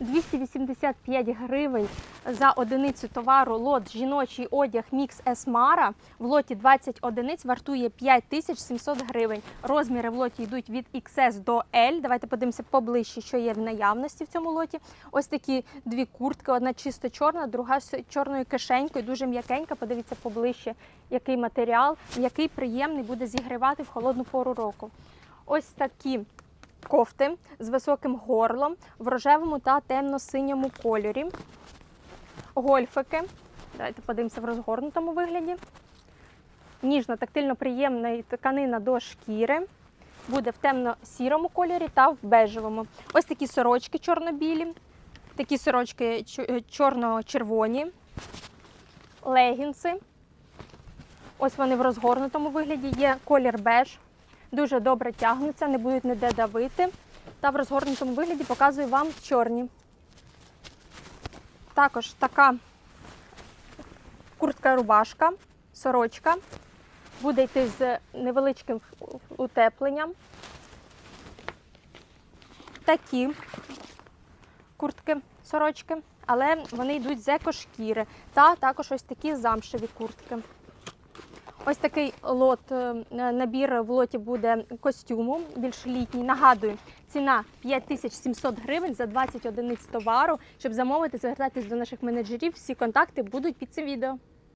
285 гривень за одиницю товару лот жіночий одяг Мікс Есмара в лоті 20 одиниць вартує 5700 гривень. Розміри в лоті йдуть від XS до L. Давайте подивимося поближче, що є в наявності в цьому лоті. Ось такі дві куртки: одна чисто чорна, друга з чорною кишенькою, дуже м'якенька. Подивіться поближче, який матеріал, який приємний буде зігрівати в холодну пору року. Ось такі кофти з високим горлом в рожевому та темно-синьому кольорі. Гольфики. Давайте подивимося в розгорнутому вигляді. Ніжна, тактильно приємна тканина до шкіри. Буде в темно-сірому кольорі та в бежевому. Ось такі сорочки чорно-білі, такі сорочки чорно-червоні, легінси. Ось вони в розгорнутому вигляді. Є колір беж. Дуже добре тягнуться, не будуть ніде давити. Та в розгорнутому вигляді показую вам чорні. Також така куртка-рубашка, сорочка. Буде йти з невеличким утепленням. Такі куртки, сорочки, але вони йдуть з екошкіри. Та також ось такі замшеві куртки. Ось такий лот, е, набір в лоті буде костюму, більш літній. Нагадую, ціна 5700 гривень за 20 одиниць товару. Щоб замовити, звертайтесь до наших менеджерів. Всі контакти будуть під цим відео.